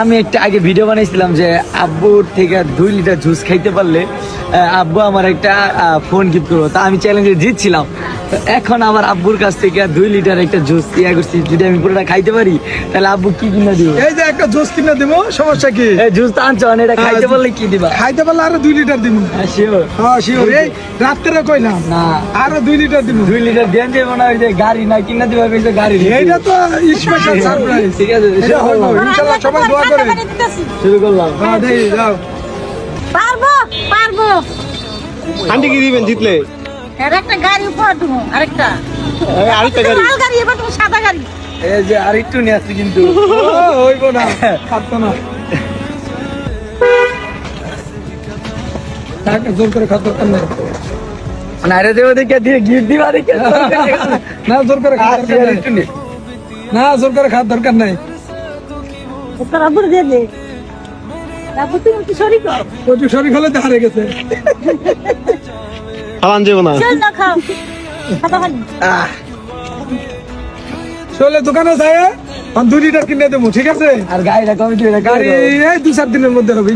আমি একটা আগে ভিডিও বানাইছিলাম যে আব্বুর থেকে দুই লিটার জুস খাইতে পারলে আব্বু আমার একটা ফোন গিফট করব তা আমি চ্যালেঞ্জে জিতছিলাম। তো এখন আমার আব্বুর কাছ থেকে দুই লিটার একটা জুস ইয়া করছি। যদি আমি পুরোটা খাইতে পারি, তাহলে আব্বু কি কিনা দিব? একটা জুস কিনে দিব সমস্যা কি? এই জুস তো আনছো এটা খাইতে হ্যাঁ, পারলে কি দিবা? খাইতে পারলে আরও দুই লিটার দিব হ্যাঁ শিওর হ্যাঁ শিওর এই রাত্রে কইলাম না? আরও দুই লিটার দিব দুই লিটার দেন যাব না ওই যে গাড়ি না কিনা দিবা কইছে গাড়ি এইটা তো স্পেশাল সারপ্রাইজ ঠিক আছে এটা ইনশাআল্লাহ সবাই দোয়া করে শুরু করলাম। হ্যাঁ দেই যাও। পারব পারব। আন্টি কি দিবেন জিতলে আর একটা গাড়ি উপহার দেবো আরেকটা। আরেকটা গাড়ি। লাল গাড়ি এবার তুমি সাদা এই যে আর একটু নিয়ে আসছি কিন্তু। হইব না। খাতো না। থাক, জোর করে খাতো নাই। না রে দেবো দেখে দিয়ে গিফট দিবা দেখে। না জোর করে খাওয়ার দরকার নাই। না জোর করে খাওয়ার দরকার নাই। তোর আব্বুর দিয়ে দে। আব্বু তুমি কি শরীর কর। প্রচুর শরীর হলে তো হারে গেছে। খাওয়ান যাব না। চল না খাও। খাতা খালি। আহ, চলে দোকানে যায় দুই লিটার কিনে দেবো ঠিক আছে? আর গাড়িটা কবে গাড়ি এই দু চার দিনের মধ্যে হবে